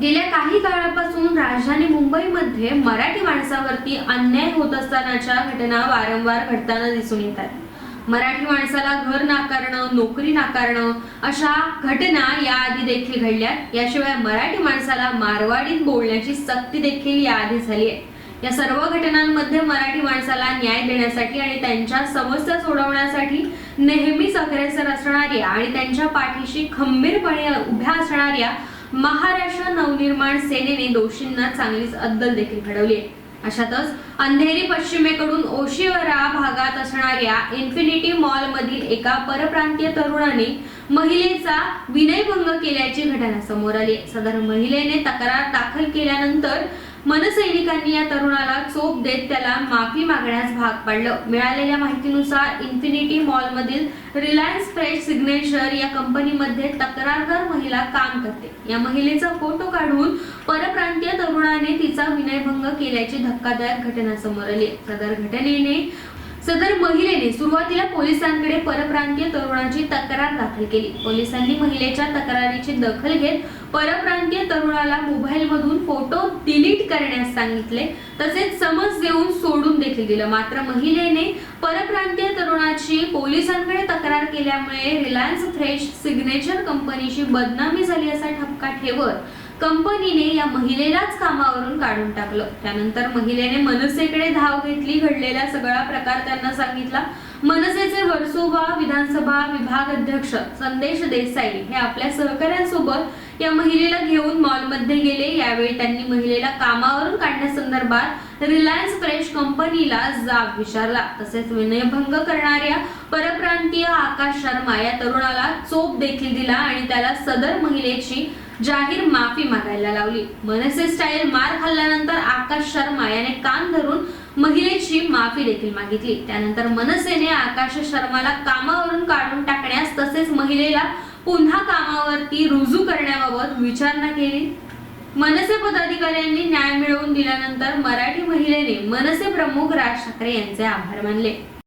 गेल्या काही काळापासून राजधानी मुंबईमध्ये मराठी माणसावरती अन्याय होत असतानाच्या घटना वारंवार घडताना दिसून येतात मराठी माणसाला घर नाकारणं नोकरी नाकारणं अशा घटना याआधी देखील घडल्या याशिवाय मराठी माणसाला मारवाडीत बोलण्याची सक्ती देखील याआधी झाली आहे. या सर्व घटनांमध्ये मराठी माणसाला न्याय देण्यासाठी आणि त्यांच्या समस्या सोडवण्यासाठी नेहमीच अग्रेसर असणाऱ्या आणि त्यांच्या पाठीशी खंबीरपणे उभ्या असणाऱ्या महाराष्ट्र नवनिर्माण सेनेने दोषींना चांगलीच अद्दल देखील घडवली आहे अशातच अंधेरी पश्चिमेकडून ओशिवरा भागात असणाऱ्या इन्फिनिटी मॉल मधील एका परप्रांतीय तरुणाने महिलेचा विनयभंग केल्याची घटना समोर आली आहे. सदर महिलेने तक्रार दाखल केल्यानंतर मनसैनिकांनी या तरुणाला चोप देत त्याला माफी मागण्यास भाग पाडलं. मिळालेल्या माहितीनुसार इन्फिनिटी मॉल मधील रिलायन्स फ्रेश सिग्नेचर या कंपनीमध्ये तक्रारदार महिला काम करते. या महिलेचा फोटो काढून परप्रांतीय तरुणाने तिचा विनयभंग केल्याची धक्कादायक घटना समोर आली. सदर घटनेने सदर महिलेने सुरुवातीला पोलिसांकडे परप्रांतीय तरुणाची तक्रार दाखल केली. पोलिसांनी महिलेच्या तक्रारीची दखल घेत परप्रांतीय तरुणाला मोबाईल मधून फोटो डिलीट करण्यास सांगितले. तसेच समज देऊन सोडून देखील दिलं. मात्र महिलेने परप्रांतीय तरुणाची पोलिसांकडे तक्रार केल्यामुळे रिलायन्स फ्रेश सिग्नेचर कंपनीची बदनामी झाली असा ठपका ठेवत कंपनीने या महिलेलाच कामावरून काढून टाकलं. त्यानंतर महिलेने मनसेकडे धाव घेतली घडलेला सगळा प्रकार त्यांना सांगितला. मनसेचे वर्सोवा विधानसभा विभाग अध्यक्ष संदेश देसाई हे आपल्या सहकाऱ्यांसोबत या महिलेला घेऊन मॉलमध्ये गेले. यावेळी त्यांनी महिलेला कामावरून काढण्यासंदर्भात रिलायन्स फ्रेश कंपनीला जाब विचारला. तसेच विनयभंग करणाऱ्या परप्रांतीय आकाश शर्मा या तरुणाला चोप देखील दिला आणि त्याला सदर महिलेची जाहीर माफी मागायला लावली. मनसे स्टाईल मार खाल्ल्यानंतर आकाश शर्मा याने कान धरून महिलेची माफी देखील मागितली. त्यानंतर मनसेने आकाश शर्माला कामावरून काढून टाकण्यास तसेच महिलेला पुन्हा कामावरती रुजू करण्याबाबत विचारणा केली. मनसे पदाधिकाऱ्यांनी न्याय मिळवून दिल्यानंतर मराठी महिलेने मनसे प्रमुख राज ठाकरे यांचे आभार मानले.